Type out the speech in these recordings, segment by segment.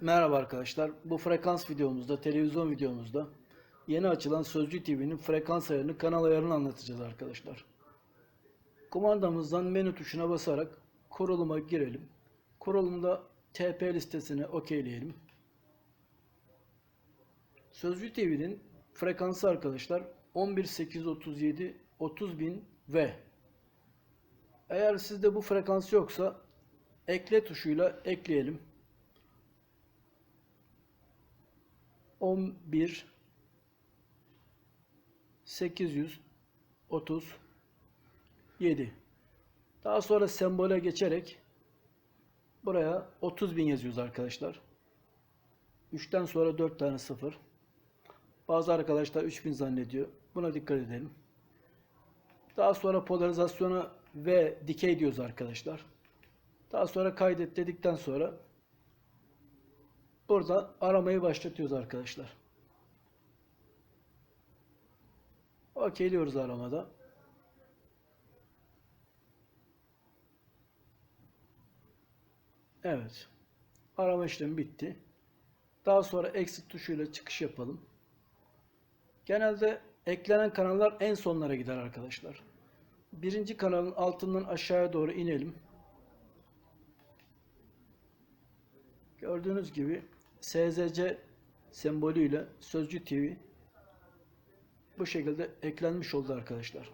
Merhaba arkadaşlar. Bu frekans videomuzda, televizyon videomuzda yeni açılan Sözcü TV'nin frekans ayarını, kanal ayarını anlatacağız arkadaşlar. Kumandamızdan menü tuşuna basarak kuruluma girelim. Kurulumda TP listesini okeyleyelim. Sözcü TV'nin frekansı arkadaşlar 11837 30000 V. Eğer sizde bu frekans yoksa ekle tuşuyla ekleyelim. 11 837 Daha sonra sembole geçerek buraya 30.000 yazıyoruz arkadaşlar. 3'ten sonra 4 tane 0. Bazı arkadaşlar 3000 zannediyor. Buna dikkat edelim. Daha sonra polarizasyona ve dikey diyoruz arkadaşlar. Daha sonra kaydet dedikten sonra burada aramayı başlatıyoruz arkadaşlar. Okeyliyoruz aramada. Evet. Arama işlemi bitti. Daha sonra exit tuşuyla çıkış yapalım. Genelde eklenen kanallar en sonlara gider arkadaşlar. Birinci kanalın altından aşağıya doğru inelim. Gördüğünüz gibi SZC sembolüyle Sözcü TV bu şekilde eklenmiş oldu arkadaşlar.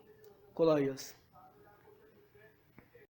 Kolay gelsin.